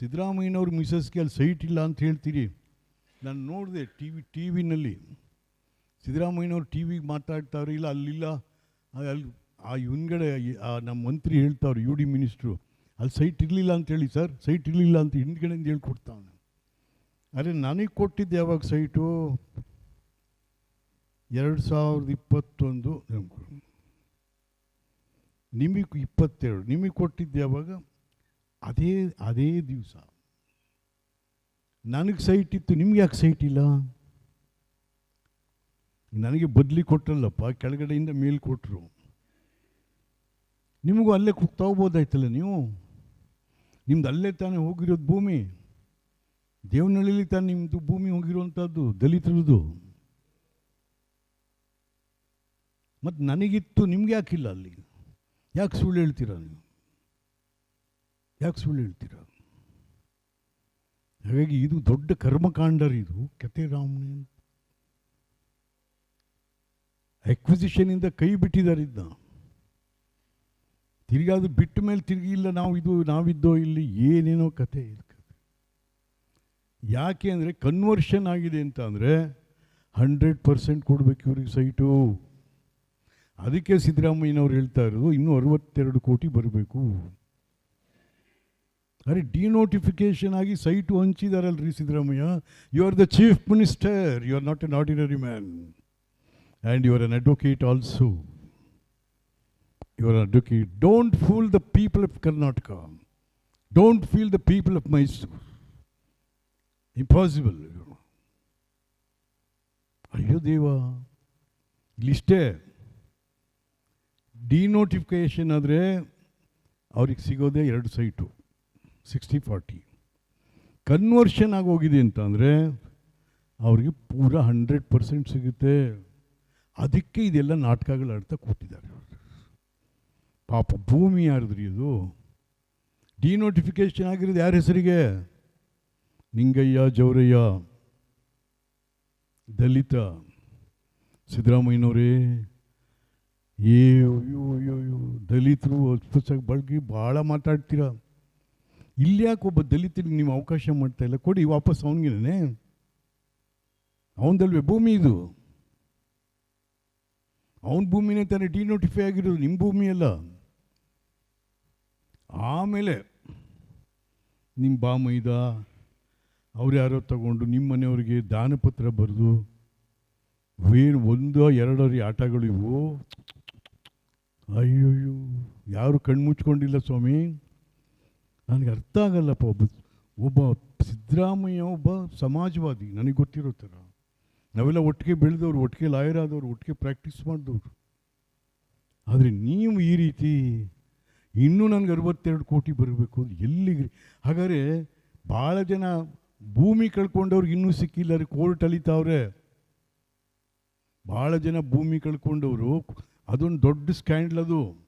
ಸಿದ್ದರಾಮಯ್ಯನವ್ರ ಮಿಸಸ್ಗೆ ಅಲ್ಲಿ ಸೈಟ್ ಇಲ್ಲ ಅಂತ ಹೇಳ್ತೀರಿ. ನಾನು ನೋಡಿದೆ ಟಿ ವಿ, ಟಿ ವಿನಲ್ಲಿ ಸಿದ್ದರಾಮಯ್ಯನವ್ರು ಟಿ ವಿಗೆ ಮಾತಾಡ್ತಾವ್ರೆ ಇಲ್ಲ, ಅಲ್ಲಿಲ್ಲ, ಅಲ್ಲಿ ಆ ಹಿಂದ್ಗಡೆ ನಮ್ಮ ಮಂತ್ರಿ ಹೇಳ್ತಾವ್ರು ಯು ಡಿ ಮಿನಿಸ್ಟ್ರು ಅಲ್ಲಿ ಸೈಟ್ ಇರಲಿಲ್ಲ ಅಂತೇಳಿ ಸರ್, ಸೈಟ್ ಇರಲಿಲ್ಲ ಅಂತ ಹಿಂದ್ಗಡೆಯಿಂದ ಹೇಳ್ಕೊಡ್ತಾವನು ಅರೆ, ನನಗೆ ಕೊಟ್ಟಿದ್ದೆ ಯಾವಾಗ ಸೈಟು? ಎರಡು ಸಾವಿರದ ಇಪ್ಪತ್ತೊಂದು ನಿಮಗೆ ಇಪ್ಪತ್ತೆರಡು, ನಿಮಗೆ ಕೊಟ್ಟಿದ್ದೆ ಯಾವಾಗ? ಅದೇ ಅದೇ ದಿವಸ. ನನಗೆ ಸೈಟ್ ಇತ್ತು, ನಿಮ್ಗೆ ಯಾಕೆ ಸೈಟ್ ಇಲ್ಲ? ನನಗೆ ಬದಲಿ ಕೊಟ್ಟಲ್ಲಪ್ಪ ಕೆಳಗಡೆಯಿಂದ ಮೇಲ್ ಕೊಟ್ಟರು ನಿಮಗೂ ಅಲ್ಲೇ ಕುಗ್ತಾ ಹೋಗ್ಬೋದಾಯ್ತಲ್ಲ ನೀವು? ನಿಮ್ದು ಅಲ್ಲೇ ತಾನೇ ಹೋಗಿರೋದು ಭೂಮಿ? ದೇವನಹಳ್ಳಿಲಿ ತಾನೇ ನಿಮ್ಮದು ಭೂಮಿ ಹೋಗಿರುವಂಥದ್ದು ದಲಿತರದು. ಮತ್ತು ನನಗಿತ್ತು, ನಿಮ್ಗೆ ಯಾಕಿಲ್ಲ ಅಲ್ಲಿ? ಯಾಕೆ ಸುಳ್ಳು ಹೇಳ್ತೀರಾ ನೀವು? ಯಾಕೆ ಸುಳ್ಳು ಹೇಳ್ತೀರ? ಹಾಗಾಗಿ ಇದು ದೊಡ್ಡ ಕರ್ಮಕಾಂಡರ್ ಇದು ಕತೆ ರಾಮನೇ ಇಂದ ಕೈ ಬಿಟ್ಟಿದ್ದಾರೆ ಇದನ್ನ ತಿರ್ಗಿ ಅದು ಬಿಟ್ಟ ಮೇಲೆ ತಿರುಗಿ ಇಲ್ಲ, ನಾವು ಇದು, ನಾವಿದ್ದೋ ಇಲ್ಲಿ ಏನೇನೋ ಕತೆ ಇದು ಕತೆ ಯಾಕೆ ಅಂದರೆ ಕನ್ವರ್ಷನ್ ಆಗಿದೆ ಅಂತ ಅಂದರೆ ಹಂಡ್ರೆಡ್ ಪರ್ಸೆಂಟ್ ಕೊಡಬೇಕು ಇವ್ರಿಗೆ ಸೈಟು. ಅದಕ್ಕೆ ಸಿದ್ದರಾಮಯ್ಯನವ್ರು ಹೇಳ್ತಾ ಇರೋದು, ಇನ್ನೂ ಅರವತ್ತೆರಡು ಕೋಟಿ ಬರಬೇಕು. ಅರೆ ಡಿನೋಟಿಫಿಕೇಷನ್ ಆಗಿ site ಹಂಚಿದಾರಲ್ರಿ Siddaramaiah? You are the chief minister you are not an ordinary man and you are an advocate also you are advocate don't fool the people of Karnataka don't feel the people of Mysuru impossible ಅಯ್ಯೋ ದೇವ. ಇಲ್ಲಿಷ್ಟೇ denotification ಆದರೆ ಅವ್ರಿಗೆ ಸಿಗೋದೇ ಎರಡು site. Sixty forty conversion ಆಗೋಗಿದೆ ಅಂತ ಅಂದರೆ ಅವ್ರಿಗೆ ಪೂರ ಹಂಡ್ರೆಡ್ ಪರ್ಸೆಂಟ್ ಸಿಗುತ್ತೆ. ಅದಕ್ಕೆ ಇದೆಲ್ಲ ನಾಟಕಗಳು ಆಡ್ತಾ ಕೂತಿದ್ದಾರೆ ಪಾಪ ಭೂಮಿ ಯಾರದ್ರಿ ಇದು? ಡಿನೋಟಿಫಿಕೇಶನ್ ಆಗಿರೋದು ಯಾರ ಹೆಸರಿಗೆ? ನಿಂಗಯ್ಯ ಜೌರಯ್ಯ ದಲಿತ, ಸಿದ್ದರಾಮಯ್ಯನವರೇ. ಏ ಅಯ್ಯೋ ಅಯ್ಯೋ ದಲಿತರು ಅಸ್ಪಸ್ಸಾಗಿ ಬಳಗಿ ಭಾಳ ಮಾತಾಡ್ತೀರಾ? ಇಲ್ಲಿ ಯಾಕೆ ಒಬ್ಬ ದಲಿತರಿಗೆ ನೀವು ಅವಕಾಶ ಮಾಡ್ತಾ ಇಲ್ಲ? ಕೊಡಿ, ವಾಪಸ್ ಅವನಿಗೇನೆ. ಅವನದಲ್ವೇ ಭೂಮಿ ಇದು. ಅವನ ಭೂಮಿನೇ ತಾನೇ ಡಿನೋಟಿಫೈ ಆಗಿರೋದು ನಿಮ್ಮ ಭೂಮಿ ಅಲ್ಲ. ಆಮೇಲೆ ನಿಮ್ಮ ಬಾಮೈದ, ಅವ್ರು ಯಾರೋ ತಗೊಂಡು ನಿಮ್ಮ ಮನೆಯವ್ರಿಗೆ ದಾನಪತ್ರ ಬರೆದು ವೇರು ಒಂದೋ ಆಟಗಳು ಇವು. ಅಯ್ಯೋಯ್ಯೋ, ಯಾರು ಕಣ್ಮುಚ್ಕೊಂಡಿಲ್ಲ ಸ್ವಾಮಿ? ನನಗೆ ಅರ್ಥ ಆಗಲ್ಲಪ್ಪ ಒಬ್ಬ ಒಬ್ಬ ಸಿದ್ದರಾಮಯ್ಯ, ಒಬ್ಬ ಸಮಾಜವಾದಿ, ನನಗೆ ಗೊತ್ತಿರೋ ಥರ. ನಾವೆಲ್ಲ ಒಟ್ಟಿಗೆ ಬೆಳೆದವ್ರು, ಒಟ್ಟಿಗೆ ಲಾಯರ್ ಆದವ್ರು, ಒಟ್ಟಿಗೆ ಪ್ರಾಕ್ಟೀಸ್ ಮಾಡಿದವರು. ಆದರೆ ನೀವು ಈ ರೀತಿ ಇನ್ನೂ ನನಗೆ ಅರವತ್ತೆರಡು ಕೋಟಿ ಬರಬೇಕು ಎಲ್ಲಿಗೆ? ಹಾಗಾದರೆ ಭಾಳ ಜನ ಭೂಮಿ ಕಳ್ಕೊಂಡವ್ರಿಗೆ ಇನ್ನೂ ಸಿಕ್ಕಿಲ್ಲ ರೀ ಕೋರ್ಟ್ ಅಲಿತಾವ್ರೆ ಭಾಳ ಜನ ಭೂಮಿ ಕಳ್ಕೊಂಡವರು, ಅದೊಂದು ದೊಡ್ಡ ಸ್ಕ್ಯಾಂಡ್ಲ್ ಅದು.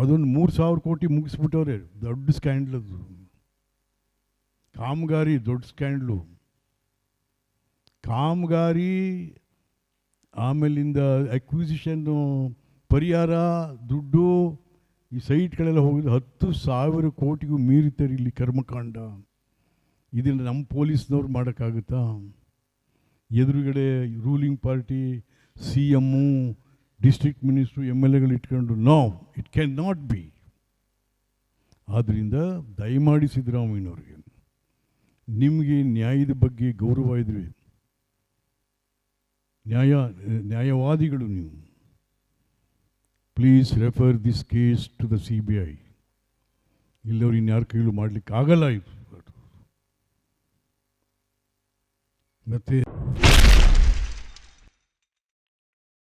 ಅದೊಂದು ಮೂರು ಸಾವಿರ ಕೋಟಿ ಮುಗಿಸ್ಬಿಟ್ಟವ್ರೆ. ದೊಡ್ಡ ಸ್ಕ್ಯಾಂಡ್ಲ್ ಅದು. ಕಾಮಗಾರಿ, ದೊಡ್ಡ ಸ್ಕ್ಯಾಂಡ್ಲು ಕಾಮಗಾರಿ ಆಮೇಲಿಂದ ಅಕ್ವಿಸಿಷನ್ನು ಪರಿಹಾರ, ದುಡ್ಡು ಈ ಸೈಟ್ಗಳೆಲ್ಲ ಹೋಗಿದ್ರೆ ಹತ್ತು ಸಾವಿರ ಕೋಟಿಗೂ ಮೀರಿತಾರೆ ಇಲ್ಲಿ ಕರ್ಮಕಾಂಡ. ಇದನ್ನು ನಮ್ಮ ಪೊಲೀಸ್ನವ್ರು ಮಾಡೋಕ್ಕಾಗುತ್ತಾ? ಎದುರುಗಡೆ ruling party C M district minister M L ಎಗಳು ಇಟ್ಕೊಂಡು, no, it can not be. ಆದ್ದರಿಂದ ದಯಮಾಡಿ ಸಿದ್ದರಾಮಯ್ಯನವ್ರಿಗೆ, ನಿಮಗೆ ನ್ಯಾಯದ ಬಗ್ಗೆ ಗೌರವ ಇದ್ರೆ, ನ್ಯಾಯ, ನ್ಯಾಯವಾದಿಗಳು ನೀವು please refer this case to the C B I ಇಲ್ಲವ್ರು ಇನ್ಯಾರ ಕೈಲೂ ಮಾಡಲಿಕ್ಕೆ ಆಗಲ್ಲ ಇದು ಮತ್ತು